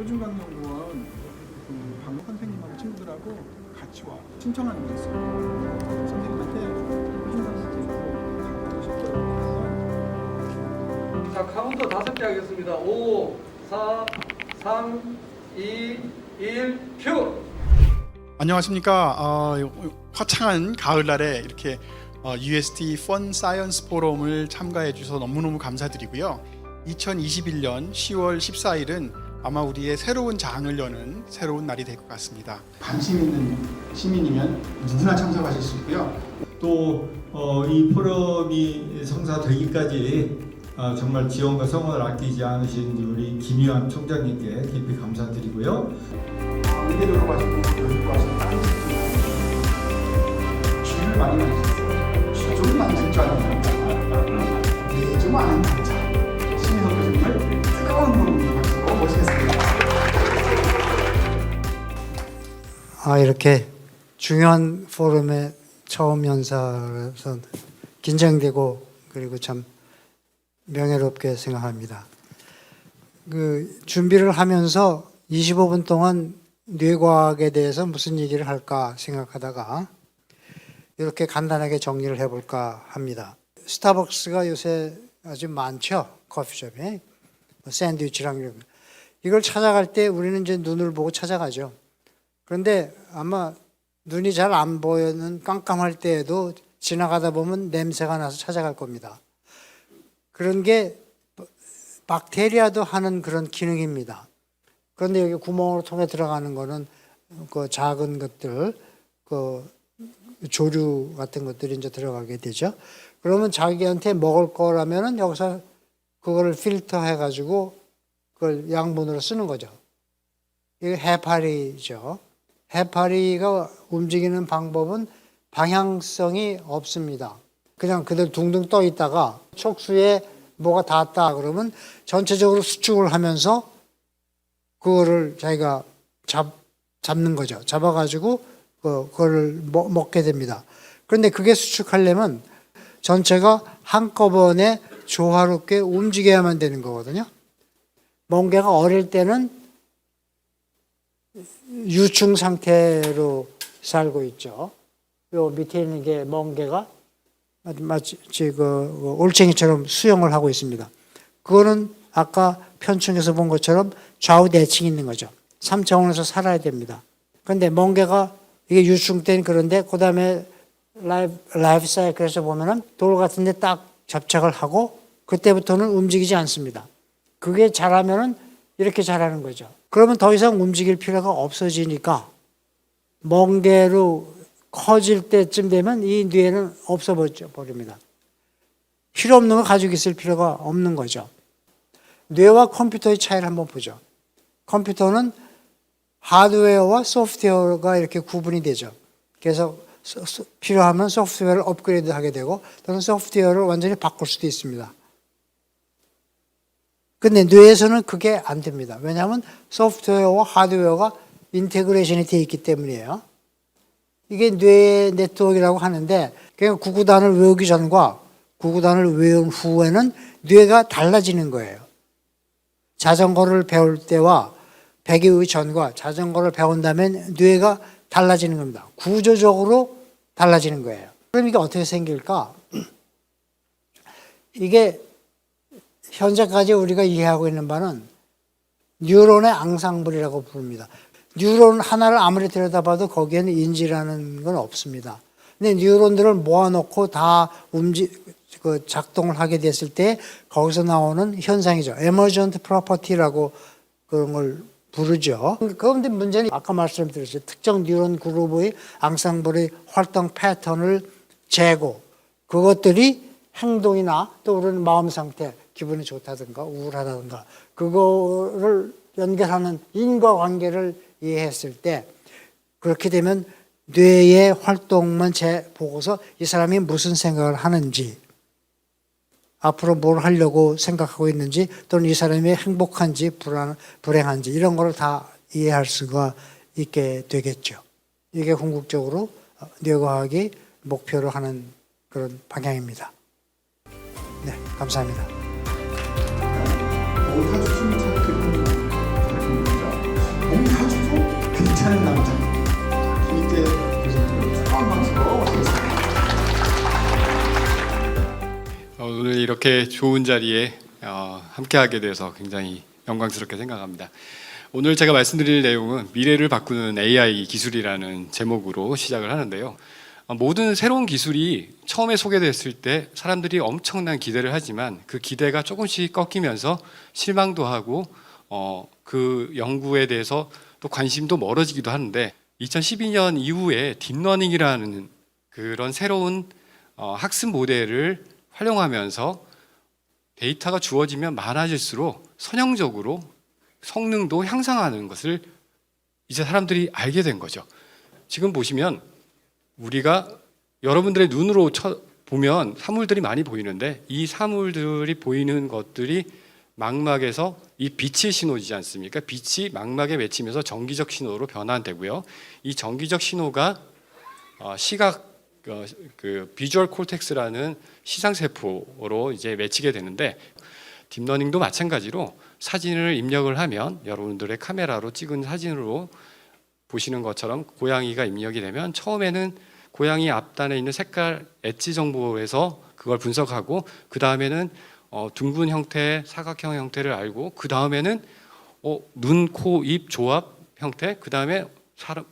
표준강연구원 그 박목 선생님하고 친구들하고 같이 와 신청하는 게 있어요. 선생님한테 표준강연 선생님 자, 카운터 다섯 개 하겠습니다. 5, 4, 3, 2, 1, 큐! 안녕하십니까. 어, 화창한 가을날에 이렇게 어, UST 펀 사이언스 포럼을 참가해 주셔서 너무너무 감사드리고요. 2021년 10월 14일은 아마 우리의 새로운 장을 여는 새로운 날이 될 것 같습니다. 관심 있는 시민이면 누구나 참석하실 수 있고요. 또 어, 이 포럼이 성사되기까지 아, 정말 지원과 성원을 아끼지 않으신 우리 김희환 총장님께 깊이 감사드리고요. 의대로 가시고 여기로 다른 쥐를 많이 만지셨어요. 쥐좀 만질 줄 알았는데 네좀 아는 남자 시민선 교수님을 뜨거운 아 이렇게 중요한 포럼에 처음 연사라서 긴장되고 그리고 참 명예롭게 생각합니다. 그 준비를 하면서 25분 동안 뇌과학에 대해서 무슨 얘기를 할까 생각하다가 이렇게 간단하게 정리를 해볼까 합니다. 스타벅스가 요새 아주 많죠 커피숍에 뭐 샌드위치랑 이런 거. 이걸 찾아갈 때 우리는 이제 눈을 보고 찾아가죠. 그런데 아마 눈이 잘 안 보이는 깜깜할 때에도 지나가다 보면 냄새가 나서 찾아갈 겁니다. 그런 게 박테리아도 하는 그런 기능입니다. 그런데 여기 구멍으로 통해 들어가는 거는 그 작은 것들, 그 조류 같은 것들이 이제 들어가게 되죠. 그러면 자기한테 먹을 거라면은 여기서 그거를 필터 해 가지고 그걸 양분으로 쓰는 거죠. 이게 해파리죠. 해파리가 움직이는 방법은 방향성이 없습니다. 그냥 그대로 둥둥 떠 있다가 촉수에 뭐가 닿았다 그러면 전체적으로 수축을 하면서 그거를 자기가 잡, 잡는 거죠. 잡아가지고 그, 그거를 먹, 먹게 됩니다. 그런데 그게 수축하려면 전체가 한꺼번에 조화롭게 움직여야만 되는 거거든요. 멍게가 어릴 때는 유충 상태로 살고 있죠. 요 밑에 있는 게 멍게가 마치 그 올챙이처럼 수영을 하고 있습니다. 그거는 아까 편충에서 본 것처럼 좌우 대칭이 있는 거죠. 3차원에서 살아야 됩니다. 그런데 멍게가 이게 유충 때는 그런데 그 다음에 라이프, 라이프 사이클에서 보면은 돌 같은 데 딱 접착을 하고 그때부터는 움직이지 않습니다. 그게 자라면은 이렇게 자라는 거죠. 그러면 더 이상 움직일 필요가 없어지니까 멍게로 커질 때쯤 되면 이 뇌는 없어 버립니다. 필요 없는 거 가지고 있을 필요가 없는 거죠. 뇌와 컴퓨터의 차이를 한번 보죠. 컴퓨터는 하드웨어와 소프트웨어가 이렇게 구분이 되죠. 그래서 필요하면 소프트웨어를 업그레이드 하게 되고 또는 소프트웨어를 완전히 바꿀 수도 있습니다. 근데 뇌에서는 그게 안 됩니다. 왜냐하면 소프트웨어와 하드웨어가 인테그레이션이 되어 있기 때문이에요. 이게 뇌 네트워크라고 하는데 그냥 구구단을 외우기 전과 구구단을 외운 후에는 뇌가 달라지는 거예요. 자전거를 배울 때와 배기 전과 자전거를 배운 다음에 뇌가 달라지는 겁니다. 구조적으로 달라지는 거예요. 그럼 이게 어떻게 생길까? 이게 현재까지 우리가 이해하고 있는 바는 뉴런의 앙상블이라고 부릅니다. 뉴런 하나를 아무리 들여다봐도 거기에는 인지라는 건 없습니다. 근데 뉴런들을 모아놓고 다 움직, 그 작동을 하게 됐을 때 거기서 나오는 현상이죠. 에머전트 프로퍼티라고 그런 걸 부르죠. 그런데 문제는 아까 말씀드렸죠. 특정 뉴런 그룹의 앙상블의 활동 패턴을 재고 그것들이 행동이나 또 우리는 마음 상태, 기분이 좋다든가 우울하다든가 그거를 연결하는 인과관계를 이해했을 때 그렇게 되면 뇌의 활동만 재 보고서 이 사람이 무슨 생각을 하는지 앞으로 뭘 하려고 생각하고 있는지 또는 이 사람이 행복한지 불안, 불행한지 이런 거를 다 이해할 수가 있게 되겠죠. 이게 궁극적으로 어, 뇌과학이 목표로 하는 그런 방향입니다. 네, 감사합니다. 오타주는 참 그런 작품입니다. 오타주도 괜찮은 남자. 김희태 교수님 처음 오늘 이렇게 좋은 자리에 어, 함께하게 돼서 굉장히 영광스럽게 생각합니다. 오늘 제가 말씀드릴 내용은 미래를 바꾸는 AI 기술이라는 제목으로 시작을 하는데요. 어, 모든 새로운 기술이 처음에 소개됐을 때 사람들이 엄청난 기대를 하지만 그 기대가 조금씩 꺾이면서 실망도 하고 어, 그 연구에 대해서 또 관심도 멀어지기도 하는데 2012년 이후에 딥러닝이라는 그런 새로운 어, 학습 모델을 활용하면서 데이터가 주어지면 많아질수록 선형적으로 성능도 향상하는 것을 이제 사람들이 알게 된 거죠. 지금 보시면 우리가 여러분들의 눈으로 쳐 보면 사물들이 많이 보이는데 이 사물들이 보이는 것들이 망막에서 이 빛이 신호지지 않습니까? 빛이 망막에 맺히면서 전기적 신호로 변환되고요. 이 전기적 신호가 어, 시각 어, 그 비주얼 콜텍스라는 시상 세포로 이제 맺히게 되는데 딥러닝도 마찬가지로 사진을 입력을 하면 여러분들의 카메라로 찍은 사진으로 보시는 것처럼 고양이가 입력이 되면 처음에는 고양이 앞단에 있는 색깔 엣지 정보에서 그걸 분석하고 그 다음에는 어, 둥근 형태, 사각형 형태를 알고 그 다음에는 어, 눈, 코, 입 조합 형태, 그 다음에 사람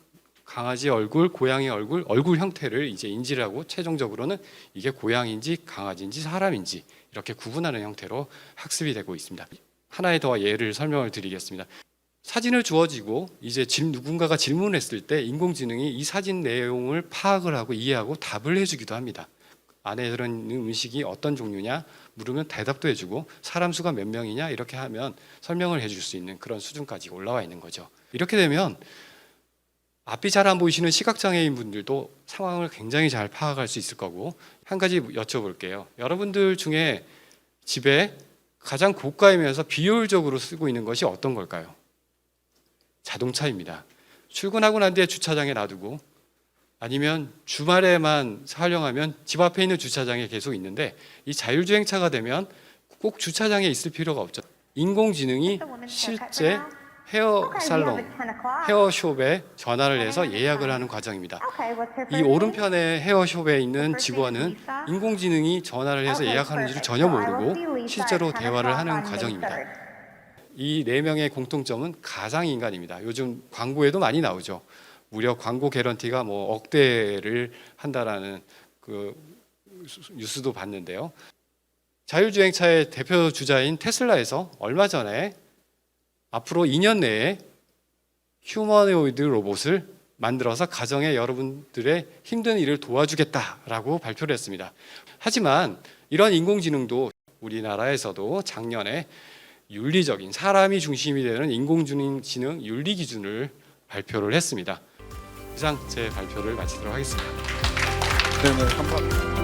강아지 얼굴, 고양이 얼굴, 얼굴 형태를 이제 인지를 하고 최종적으로는 이게 고양인지 강아지인지 사람인지 이렇게 구분하는 형태로 학습이 되고 있습니다. 하나의 더 예를 설명을 드리겠습니다. 사진을 주어지고 이제 질, 누군가가 질문했을 때 인공지능이 이 사진 내용을 파악을 하고 이해하고 답을 해주기도 합니다. 안에 들어있는 음식이 어떤 종류냐 물으면 대답도 해주고 사람 수가 몇 명이냐 이렇게 하면 설명을 해줄 수 있는 그런 수준까지 올라와 있는 거죠. 이렇게 되면 앞이 잘 안 보이시는 시각장애인 분들도 상황을 굉장히 잘 파악할 수 있을 거고 한 가지 여쭤볼게요. 여러분들 중에 집에 가장 고가이면서 비효율적으로 쓰고 있는 것이 어떤 걸까요? 자동차입니다. 출근하고 난 뒤에 주차장에 놔두고 아니면 주말에만 활용하면 집 앞에 있는 주차장에 계속 있는데 이 자율주행차가 되면 꼭 주차장에 있을 필요가 없죠. 인공지능이 실제 헤어 살롱, 헤어숍에 전화를 해서 예약을 하는 과정입니다. 이 오른편에 헤어숍에 있는 직원은 인공지능이 전화를 해서 예약하는지를 전혀 모르고 실제로 대화를 하는 과정입니다. 이 네 명의 공통점은 가상 인간입니다. 요즘 광고에도 많이 나오죠. 무려 광고 개런티가 뭐 억대를 한다라는 그 뉴스도 봤는데요. 자율주행차의 대표 주자인 테슬라에서 얼마 전에 앞으로 2년 내에 휴머노이드 로봇을 만들어서 가정에 여러분들의 힘든 일을 도와주겠다라고 발표를 했습니다. 하지만 이런 인공지능도 우리나라에서도 작년에 윤리적인 사람이 중심이 되는 인공지능 윤리 기준을 발표를 했습니다. 이상 제 발표를 마치도록 하겠습니다. 네 네 감사합니다.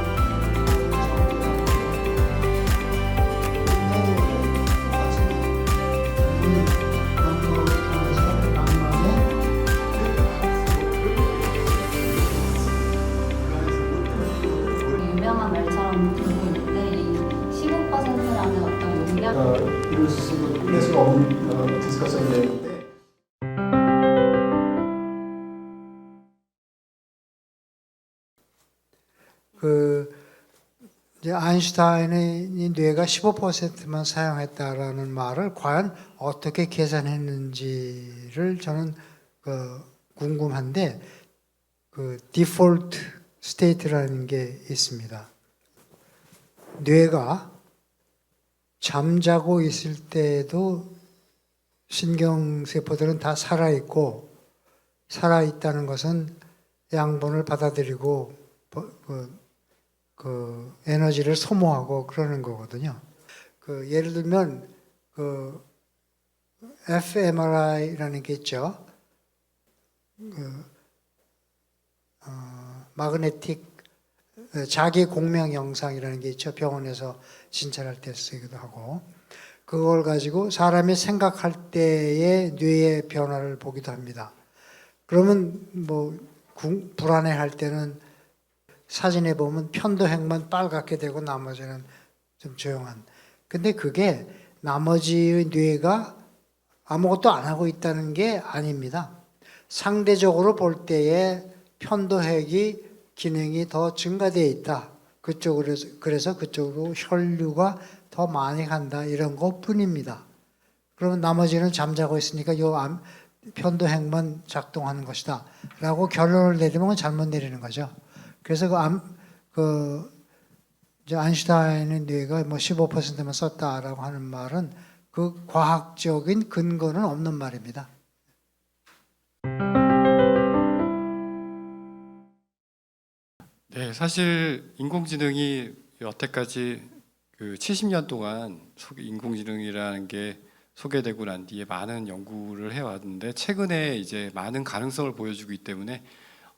용량 이룰 수 끝낼 없는 어, 디스커션인데 그 이제 아인슈타인의 이 뇌가 15%만 사용했다라는 말을 과연 어떻게 계산했는지를 저는 그 궁금한데 그 디폴트 스테이트라는 게 있습니다. 뇌가 잠자고 있을 때에도 신경 세포들은 다 살아 있고 살아 있다는 것은 양분을 받아들이고 뭐, 그, 그 에너지를 소모하고 그러는 거거든요. 그 예를 들면 그 fMRI라는 게 있죠. 그 어, 마그네틱 어, 자기 공명 영상이라는 게 있죠. 병원에서 진찰할 때 쓰기도 하고 그걸 가지고 사람이 생각할 때의 뇌의 변화를 보기도 합니다. 그러면 뭐 궁- 불안해할 때는 사진에 보면 편도핵만 빨갛게 되고 나머지는 좀 조용한. 근데 그게 나머지의 뇌가 아무것도 안 하고 있다는 게 아닙니다. 상대적으로 볼 때에 편도핵이 기능이 더 증가되어 있다. 그쪽으로 그래서 그쪽으로 혈류가 더 많이 간다 이런 것뿐입니다. 그러면 나머지는 잠자고 있으니까 요 암, 편도핵만 작동하는 것이다라고 결론을 내리면 잘못 내리는 거죠. 그래서 그 암, 그 이제 아인슈타인의 뇌가 뭐 15%만 썼다라고 하는 말은 그 과학적인 근거는 없는 말입니다. 네, 사실 인공지능이 여태까지 그 70년 동안 소- 인공지능이라는 게 소개되고 난 뒤에 많은 연구를 해왔는데 최근에 이제 많은 가능성을 보여주기 때문에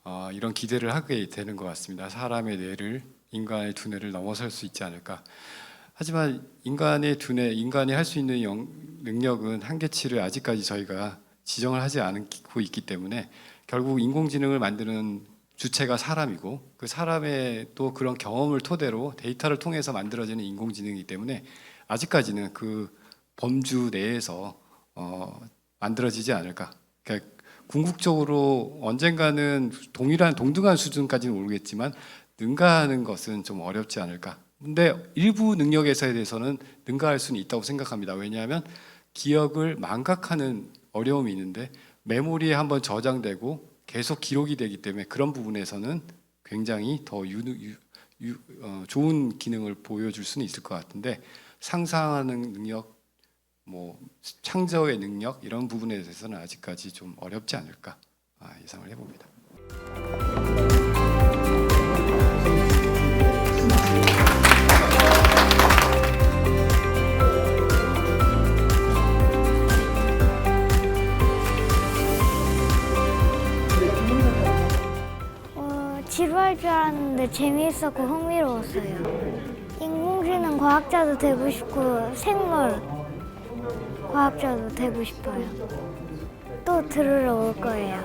어, 이런 기대를 하게 되는 것 같습니다. 사람의 뇌를 인간의 두뇌를 넘어설 수 있지 않을까. 하지만 인간의 두뇌, 인간이 할 수 있는 영- 능력은 한계치를 아직까지 저희가 지정을 하지 않고 있기 때문에 결국 인공지능을 만드는 주체가 사람이고 그 사람의 또 그런 경험을 토대로 데이터를 통해서 만들어지는 인공지능이기 때문에 아직까지는 그 범주 내에서 어, 만들어지지 않을까. 그러니까 궁극적으로 언젠가는 동일한 동등한 수준까지는 모르겠지만 능가하는 것은 좀 어렵지 않을까. 근데 일부 능력에서에 대해서는 능가할 수는 있다고 생각합니다. 왜냐하면 기억을 망각하는 어려움이 있는데 메모리에 한번 저장되고 계속 기록이 되기 때문에 그런 부분에서는 굉장히 더 유, 유, 유, 어, 좋은 기능을 보여줄 수는 있을 것 같은데 상상하는 능력, 뭐 창조의 능력 이런 부분에 대해서는 아직까지 좀 어렵지 않을까 아, 예상을 해봅니다. 지루할 줄 알았는데 재미있었고 흥미로웠어요. 인공지능 과학자도 되고 싶고 생물 과학자도 되고 싶어요. 또 들으러 올 거예요.